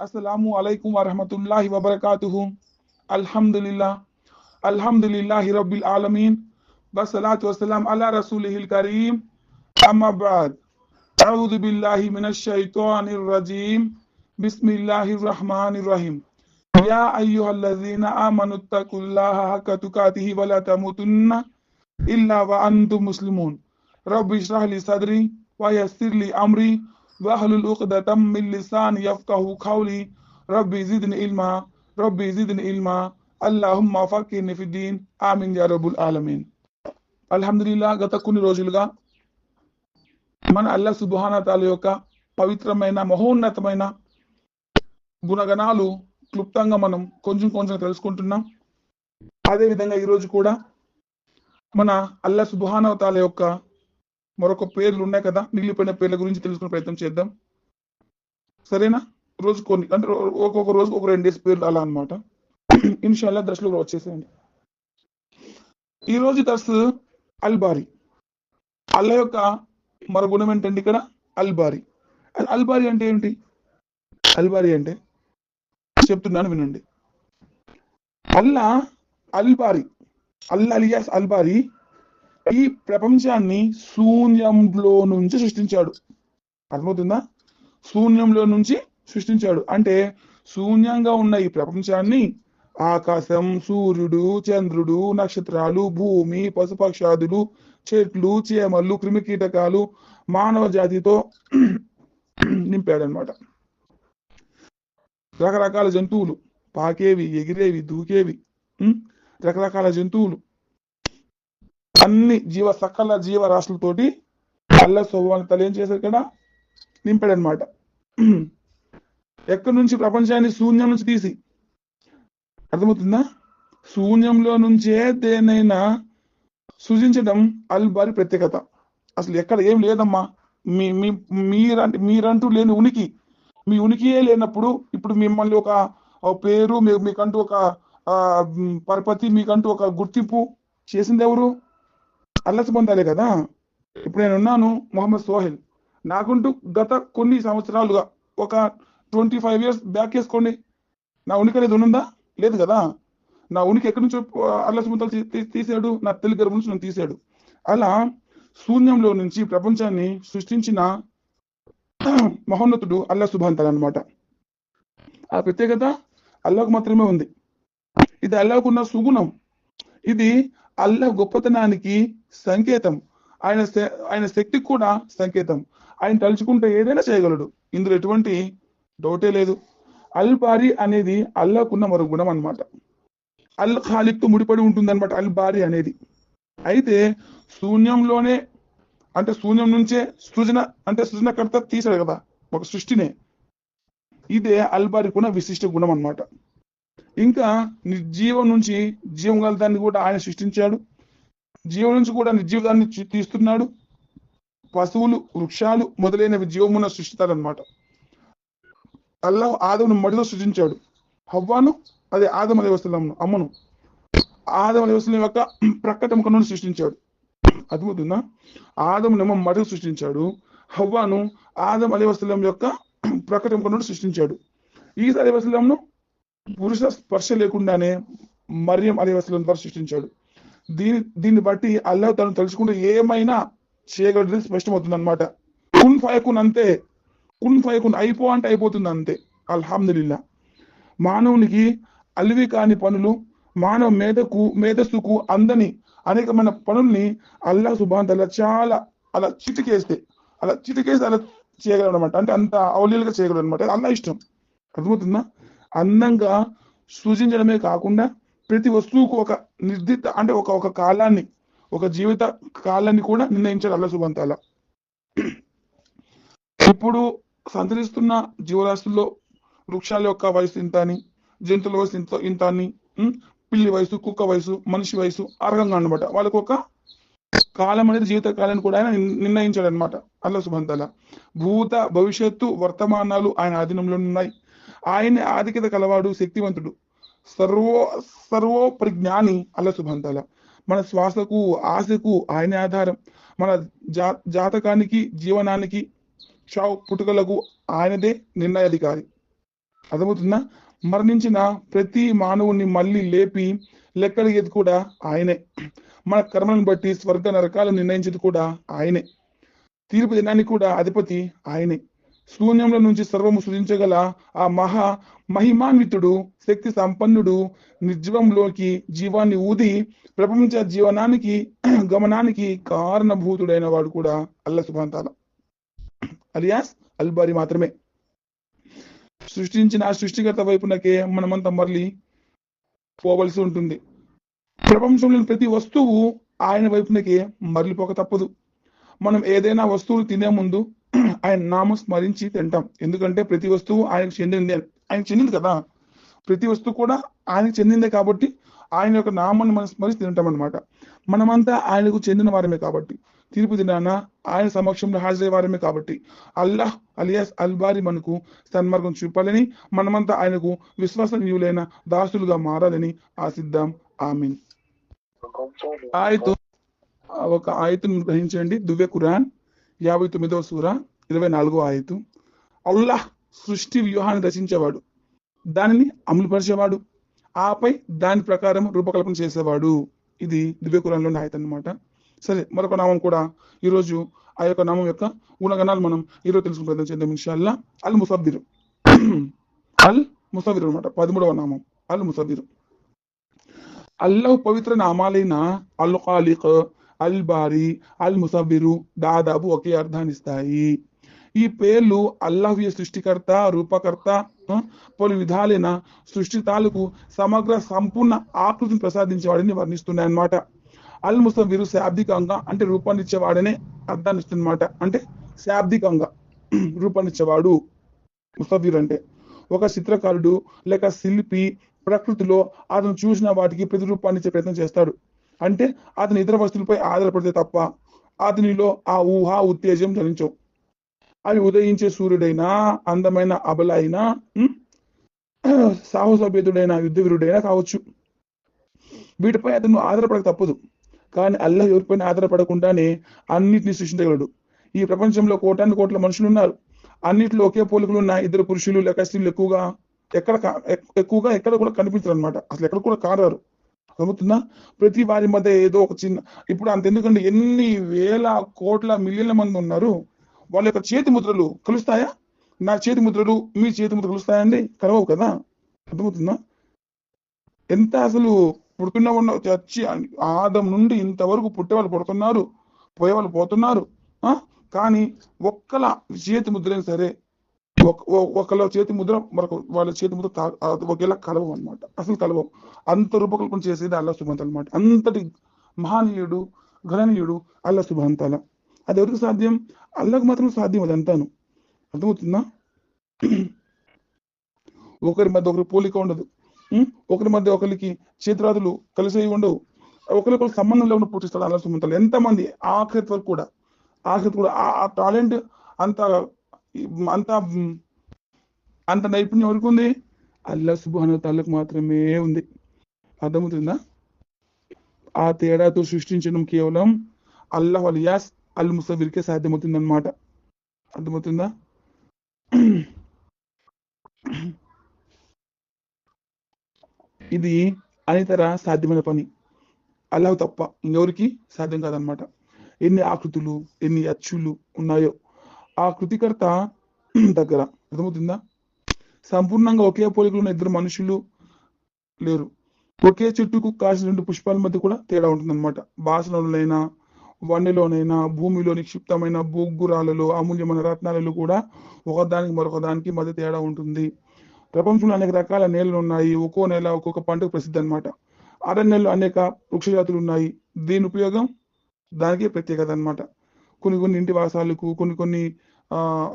السلام عليكم ورحمة الله وبركاته الحمد لله الحمد لله رب العالمين والصلاة والسلام على رسوله الكريم أما بعد أعوذ بالله من الشيطان الرجيم بسم الله الرحمن الرحيم يا أيها الذين آمنوا اتقوا الله حق تقاته ولا تموتن إلا وأنتم مسلمون رب اشرح لي صدري ويسر لي أمري واحلل عقدة من لساني يفقه قولي ربي زدني علما ربي زدني علما اللهم فقهني في الدين ఆమీన్ యా రబ్బుల్ ఆలమీన్ అల్హమ్దులిల్లా గత కొన్ని రోజులుగా మన అల్లా సుబ్హాన తాల యొక్క పవిత్రమైన మహోన్నతమైన గుణగణాలు క్లుప్తంగా మనం కొంచెం కొంచెం తెలుసుకుంటున్నాం అదే విధంగా ఈరోజు కూడా మన అల్లా సుబ్హాన తాల యొక్క మరొక పేర్లు ఉన్నాయి కదా మిగిలిపోయిన పేర్ల గురించి తెలుసుకునే ప్రయత్నం చేద్దాం. సరేనా? రోజు కొన్ని అంటే ఒక్కొక్క రోజు ఒక రెండు డేస్ పేర్లు అలా అనమాట ఇన్షాల్లా దర్శలు కూడా వచ్చేసేయండి. ఈ రోజు దర్శ అల్బారి. అల్ల యొక్క మరో గుణం ఏంటండి ఇక్కడ? అల్బారి. అల్బారి అంటే ఏంటి? అల్బారి అంటే చెప్తున్నాను వినండి. అల్లా అల్బారి. అల్లా అలియాస్ అల్బారి ఈ ప్రపంచాన్ని శూన్యంలో నుంచి సృష్టించాడు. అర్థమవుతుందా? శూన్యంలో నుంచి సృష్టించాడు. అంటే శూన్యంగా ఉన్న ఈ ప్రపంచాన్ని ఆకాశం సూర్యుడు చంద్రుడు నక్షత్రాలు భూమి పశుపక్షాదులు చెట్లు చేమలు క్రిమికీటకాలు మానవ జాతితో నింపాడనమాట. రకరకాల జంతువులు పాకేవి ఎగిరేవి దూకేవి రకరకాల జంతువులు. అన్ని జీవ సకల జీవరాశులతోటి అల్ల స్వభావాన్ని తల ఏం చేశారు ఇక్కడ నింపాడనమాట ఎక్కడి నుంచి ప్రపంచాన్ని శూన్యం నుంచి తీసి? అర్థమవుతుందా? శూన్యంలో నుంచే దేనైనా సృజించడం అల్బారి ప్రత్యేకత. అసలు ఎక్కడ ఏం లేదమ్మా. మీ మీ మీరంటే మీరంటూ లేని ఉనికి. మీ ఉనికియే లేనప్పుడు ఇప్పుడు మిమ్మల్ని ఒక పేరు మీకంటూ ఒక పరపతి మీకంటూ ఒక గుర్తింపు చేసింది ఎవరు? అల్లసి పొందాలి కదా? ఇప్పుడు నేను ఉన్నాను మొహమ్మద్ సోహెల్. నాకుంటూ గత కొన్ని సంవత్సరాలుగా ఒక ట్వంటీ ఫైవ్ ఇయర్స్ బ్యాక్ వేసుకోండి నా ఉనికి అనేది ఉన్నదా? లేదు కదా? నా ఉనికి ఎక్కడి నుంచో అల్లసి పొందాలు తీసాడు నా తల్లి గర్భం నుంచి నన్ను తీసాడు అలా శూన్యంలో నుంచి ప్రపంచాన్ని సృష్టించిన మహోన్నతుడు అల్లా సుభాంతల్ అన్నమాట. ఆ ప్రత్యేకత అల్లాకు మాత్రమే ఉంది. ఇది అల్లాకు ఉన్న సుగుణం. ఇది అల్లా గొప్పతనానికి సంకేతం. ఆయన ఆయన శక్తికి కూడా సంకేతం. ఆయన తలుచుకుంటే ఏదైనా చేయగలడు. ఇందులో ఎటువంటి డౌటే లేదు. అల్ బారి అనేది అల్లాకున్న మరో గుణం అన్నమాట. అల్ ఖాలిక్తో ముడిపడి ఉంటుంది అనమాట అల్ బారి అనేది. అయితే శూన్యంలోనే అంటే శూన్యం నుంచే సృజన అంటే సృజనకర్త తీశాడు కదా ఒక సృష్టినే. ఇదే అల్బారికి ఉన్న విశిష్ట గుణం అన్నమాట. ఇంకా నిర్జీవం నుంచి జీవం గల దాన్ని కూడా ఆయన సృష్టించాడు. జీవం నుంచి కూడా నిర్జీవితాన్ని తీస్తున్నాడు. పశువులు వృక్షాలు మొదలైనవి జీవమున్న సృష్టిస్తారనమాట అల్లాహ్ ఆదమును మడిలో సృష్టించాడు హవ్వాను అదే ఆదం అలీ వసలంను అమ్మను. ఆదం అలీ వసలం యొక్క ప్రక్కటముఖ నుండి సృష్టించాడు. అర్థమవుతుందా ఆదమునేమో మడితో సృష్టించాడు. హవ్వాను ఆదం అలీ వసలం యొక్క ప్రక్కటముఖ నుండి సృష్టించాడు. ఈ అలీ వసలంను పురుష స్పర్శ లేకుండానే మరియం అలీ వసలం ద్వారా సృష్టించాడు. దీని దీన్ని బట్టి అల్లాహ్ తను తలుచుకుంటే ఏమైనా చేయగలదు స్పష్టమవుతుంది అనమాట కున్ ఫయకున్ అంతే. కున్ ఫయకున్ అయిపో అంటే అయిపోతుంది అంతే. అల్హమ్దులిల్లా. మానవునికి అలివి కాని పనులు మానవ మేధకు మేధస్సుకు అందని అనేకమైన పనుల్ని అల్లాహ్ సుబాన్ అలా చాలా అలా చిటికేస్తే అలా చిటికేస్తే అలా చేయగలడు అనమాట అంటే అంత అవలీలుగా చేయగలడు అనమాట అల్లా ఇష్టం. అర్థమవుతుందా? అందంగా సృజించడమే కాకుండా ప్రతి వస్తువుకు ఒక నిర్దిష్ట అంటే ఒక ఒక కాలాన్ని ఒక జీవిత కాలాన్ని కూడా నిర్ణయించాడు అల్లా సుబంతాల ఇప్పుడు సంచరిస్తున్న జీవరాశుల్లో వృక్షాల యొక్క వయసు ఇంత అని జంతువుల వయసు ఇంత ఇంత అని పిల్లి వయసు కుక్క వయసు మనిషి వయసు ఆ రకంగా అనమాట వాళ్ళకు ఒక కాలం అనేది జీవిత కాలాన్ని కూడా ఆయన నిర్ణయించాడు అనమాట అల్లా సుబంతాల భూత భవిష్యత్తు వర్తమానాలు ఆయన ఆధీనంలో ఉన్నాయి. ఆయన ఆధిక్యత కలవాడు శక్తివంతుడు. సర్వో సర్వోపరి జ్ఞాని అల్ల సుబంతల మన శ్వాసకు ఆశకు ఆయనే ఆధారం. మన జా జాతకానికి జీవనానికి చావు పుట్టుకలకు ఆయనదే నిర్ణయాధికారి. అర్థమవుతుందా? మరణించిన ప్రతి మానవుణ్ణి మళ్ళీ లేపి లెక్కడిగేది కూడా ఆయనే. మన కర్మలను బట్టి స్వర్గ నరకాలు నిర్ణయించేది కూడా ఆయనే. తీర్పు దినానికి కూడా అధిపతి ఆయనే. శూన్యంలో నుంచి సర్వము సృజించగల ఆ మహా మహిమాన్వితుడు శక్తి సంపన్నుడు నిర్జీవంలోకి జీవాన్ని ఊది ప్రపంచ జీవనానికి గమనానికి కారణభూతుడైన వాడు కూడా అల్ల సుభాంతాల అలియాస్ అల్బారి మాత్రమే. సృష్టించిన సృష్టికర్త వైపునకే మనమంతా మరలి పోవలసి ఉంటుంది. ప్రపంచంలోని ప్రతి వస్తువు ఆయన వైపునకే మరలిపోక తప్పదు. మనం ఏదైనా వస్తువులు తినే ముందు ఆయన నామం స్మరించి తింటాం. ఎందుకంటే ప్రతి వస్తువు ఆయనకు చెందింది అని. ఆయనకు చెందింది కదా. ప్రతి వస్తువు కూడా ఆయనకు చెందిందే కాబట్టి ఆయన యొక్క నామాన్ని మనం స్మరించి తింటాం అనమాట మనమంతా ఆయనకు చెందిన వారమే కాబట్టి. తీర్పు దినాన ఆయన సమక్షంలో హాజరయ్యే వారమే కాబట్టి. అల్లాహ్ అలియాస్ అల్బారి మనకు సన్మార్గం చూపాలని మనమంతా ఆయనకు విశ్వాసనీయులైన దాసులుగా మారాలని ఆశిద్దాం. ఆమెన్. ఆయతు ఒక ఆయతును గ్రహించండి. దువ్వె ఖురాన్ యాభై తొమ్మిదవ సూర ఇరవై నాలుగో ఆయతు. అల్లాహ్ సృష్టి వ్యూహాన్ని రచించేవాడు. దానిని అమలుపరిచేవాడు. ఆపై దాని ప్రకారం రూపకల్పన చేసేవాడు. ఇది దివ్య నాయత ఆయత అన్నమాట. సరే మరొక నామం కూడా. ఈరోజు ఆ యొక్క నామం యొక్క గుణగణాలు మనం ఈరోజు తెలుసుకుని ప్రయత్నం చేద్దాం ఇన్షాల్లా. అల్ ముసబ్బిరు అల్ ముసబిరు అనమాట పదమూడవ నామం. అల్ ముసబిరు అల్లాహ్ పవిత్ర నామాలైన అల్ ఖాలిక్ అల్ బారి అల్ ముసబిరు దాదాపు ఒకే అర్థాన్ని ఇస్తాయి. ఈ పేర్లు అల్లాహ్య సృష్టికర్త రూపకర్త పలు విధాలైన సృష్టి తాలూకు సమగ్ర సంపూర్ణ ఆకృతిని ప్రసాదించేవాడిని వర్ణిస్తున్నాయి అన్నమాట. అల్ ముసబిరు శాబ్దికంగా అంటే రూపాన్నిచ్చేవాడనే అర్థాన్ని ఇస్తుందన్నమాట. అంటే శాబ్దికంగా రూపాన్నిచ్చేవాడు ముసబిర్ అంటే. ఒక చిత్రకారుడు లేక శిల్పి ప్రకృతిలో అతను చూసిన వాటికి ప్రతిరూపాన్నిచ్చే ప్రయత్నం చేస్తాడు. అంటే అతని ఇతర వస్తువులపై ఆధారపడితే తప్ప అతనిలో ఆ ఊహా ఉత్తేజం జరించవు అవి ఉదయించే సూర్యుడైనా అందమైన అబల అయినా ఉం? యుద్ధవీరుడైనా కావచ్చు. వీటిపై అతను ఆధారపడక తప్పదు. కానీ అల్లా ఎవరిపైన ఆధారపడకుండానే అన్నిటిని సృష్టించగలడు. ఈ ప్రపంచంలో కోటాను కోట్ల మనుషులు ఉన్నారు అన్నిట్లో ఒకే పోలికలు ఉన్న ఇద్దరు పురుషులు లేక స్త్రీలు ఎక్కువగా ఎక్కడ ఎక్కువగా ఎక్కడ కూడా కనిపించరు అనమాట అసలు ఎక్కడ కూడా కారారు. అర్థమవుతుందా? ప్రతి వారి మధ్య ఏదో ఒక చిన్న ఇప్పుడు అంత ఎందుకంటే ఎన్ని వేల కోట్ల మిలియన్ల మంది ఉన్నారు. వాళ్ళ యొక్క చేతి ముద్రలు కలుస్తాయా? నా చేతి ముద్రలు మీ చేతి ముద్ర కలుస్తాయండి? కలవవు కదా? అర్థమవుతుందా? ఎంత అసలు పుడుతున్న ఉన్న చచ్చి ఆదం నుండి ఇంతవరకు పుట్టేవాళ్ళు పుడుతున్నారు పోయేవాళ్ళు పోతున్నారు ఆ? కానీ ఒక్కల చేతి ముద్రైనా సరే ఒకళ్ళ చేతి ముద్ర మరొక వాళ్ళ చేతి ముద్ర ఒకేలా కలవం అన్నమాట. అసలు కలవం అంత రూపకల్పన చేసేది అల్లా సుబంత అనమాట అంతటి మహానీయుడు గణనీయుడు అల్లా సుభాంతాల అది ఎవరికి సాధ్యం? అల్లకు మాత్రం సాధ్యం అది అంటాను అర్థమవుతుందా? ఒకరి మధ్య ఒకరి పోలిక ఉండదు. ఒకరి మధ్య ఒకరికి చేతురాదులు కలిసి ఉండవు. ఒకరికొకరు సంబంధం లేకుండా పూజిస్తాడు అల్లా సుమంతాలు ఎంతమంది ఆఖరి వరకు కూడా ఆఖరి కూడా ఆ టాలెంట్ అంత అంత అంత నైపుణ్యం వరకు ఉంది? అల్లా సుబాను తాలకు మాత్రమే ఉంది. అర్థమవుతుందా? ఆ తేడాతో సృష్టించడం కేవలం అల్లాహ్ అలియాస్ అల్ ముసవిర్కే సాధ్యమవుతుంది అనమాట అర్థమవుతుందా? ఇది అనితర సాధ్యమైన పని. అలా తప్ప ఇంకెవరికి సాధ్యం కాదనమాట ఎన్ని ఆకృతులు ఎన్ని అచ్చులు ఉన్నాయో. ఆ కృతికర్త దగ్గర. అర్థమవుతుందా? సంపూర్ణంగా ఒకే పోలికలు ఉన్న ఇద్దరు మనుషులు లేరు. ఒకే చెట్టుకు కాసిన రెండు పుష్పాల మధ్య కూడా తేడా ఉంటుందన్నమాట. భాషలోనైనా వన్నెలోనైనా భూమిలో నిక్షిప్తమైన భూగురాలలో అమూల్యమైన రత్నాలలో కూడా ఒకదానికి మరొక దానికి మధ్య తేడా ఉంటుంది. ప్రపంచంలో అనేక రకాల నేలలు ఉన్నాయి. ఒక్కో నేల ఒక్కొక్క పంటకు ప్రసిద్ధి అనమాట అరణ్యాల్లో అనేక వృక్ష జాతులు ఉన్నాయి. దీని ఉపయోగం దానికే ప్రత్యేకత అన్నమాట. కొన్ని కొన్ని ఇంటి వాసాలకు కొన్ని కొన్ని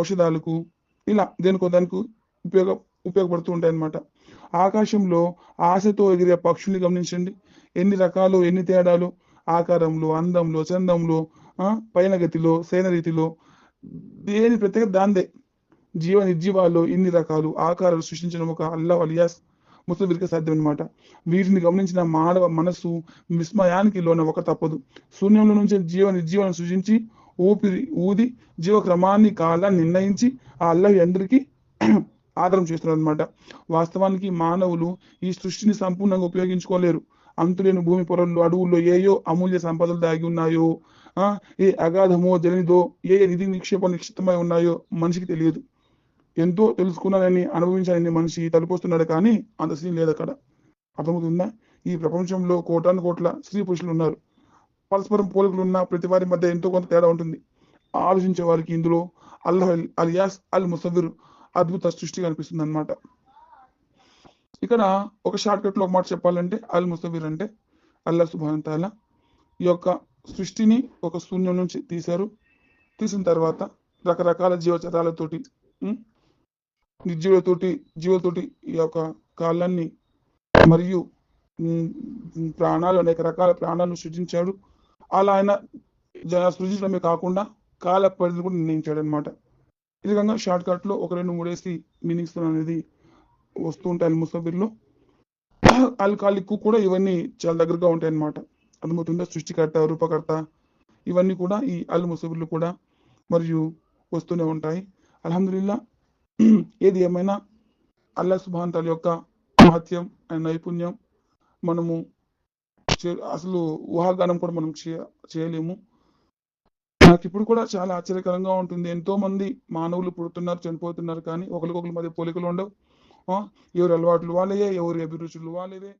ఔషధాలకు ఇలా దేనికో దానికి ఉపయోగ ఉపయోగపడుతూ ఉంటాయి అనమాట ఆకాశంలో ఆశతో ఎగిరే పక్షుల్ని గమనించండి. ఎన్ని రకాలు ఎన్ని తేడాలు ఆకారంలో అందంలో చందంలో ఆ, పైన గతిలో సేనరీతిలో దేని ప్రత్యేక దాందే జీవ నిర్జీవాల్లో ఇన్ని రకాలు ఆకారాలు సృష్టించడం ఒక అల్లా అలియాస్ ముసలికి సాధ్యం అనమాట వీటిని గమనించిన మానవ మనస్సు విస్మయానికి లోన ఒక తప్పదు. శూన్యంలో నుంచి జీవ నిర్జీవాలను సృష్టించి ఊపిరి ఊది జీవ క్రమాన్ని కాలాన్ని నిర్ణయించి ఆ అల్లవి అందరికీ ఆదరం చేస్తున్నారు అనమాట వాస్తవానికి మానవులు ఈ సృష్టిని సంపూర్ణంగా ఉపయోగించుకోలేరు. అంతులేని భూమి పొరల్లో అడవుల్లో ఏయో అమూల్య సంపదలు దాగి ఉన్నాయో? ఆ? ఏ అగాధమో జలనిదో ఏ ఏ నిధి నిక్షేపం నిక్షిప్తమై ఉన్నాయో మనిషికి తెలియదు. ఎంతో తెలుసుకున్నానని అనుభవించాలని మనిషి తలుపొస్తున్నాడు కానీ అంత సీన్ లేదు అక్కడ. అర్థమవుతుందా? ఈ ప్రపంచంలో కోటాను కోట్ల స్త్రీ పురుషులు ఉన్నారు. పరస్పరం పోలికలు ఉన్న ప్రతి వారి మధ్య ఎంతో కొంత తేడా ఉంటుంది. ఆలోచించే వారికి ఇందులో అల్లాహ్ అలియాస్ అల్ ముసవిర్ అద్భుత సృష్టి కనిపిస్తుంది అనమాట ఇక్కడ ఒక షార్ట్ ఒక మాట చెప్పాలంటే అల్ ముసవిర్ అంటే అల్లా సుభాన్ తాలా ఈ యొక్క సృష్టిని ఒక శూన్యం నుంచి తీశారు. తీసిన తర్వాత రకరకాల జీవచరాలతోటి నిర్జీవులతోటి జీవులతోటి ఈ యొక్క కాలాన్ని మరియు ప్రాణాలు అనేక రకాల ప్రాణాలను సృజించాడు. అలా ఆయన జ- సృజించడమే కాకుండా కాల పరిధిని కూడా నిర్ణయించాడు అనమాట ఈ విధంగా షార్ట్ కట్లో ఒక రెండు మూడేసి మీనింగ్స్ అనేది వస్తూ ఉంటాయి ముసబిర్లో. ఆల్కాలిక్ కూడా ఇవన్నీ చాలా దగ్గరగా ఉంటాయి అన్నమాట అర్థమవుతుందా సృష్టికర్త రూపకర్త ఇవన్నీ కూడా ఈ అల్ ముసబిర్లు కూడా మరియు వస్తూనే ఉంటాయి. అల్హమ్దుల్లా ఏది ఏమైనా అల్లా సుభాంతాల యొక్క మహత్యం అండ్ నైపుణ్యం మనము అసలు ఊహాగానం కూడా మనం చేయ చేయలేము. నాకు ఇప్పుడు కూడా చాలా ఆశ్చర్యకరంగా ఉంటుంది. ఎంతో మంది మానవులు పుడుతున్నారు చనిపోతున్నారు కానీ ఒకరికొకరి మధ్య పోలికలు ఉండవు. ఎవరి అలవాట్లు వాళ్ళవే ఎవరి అభిరుచులు వాళ్ళవే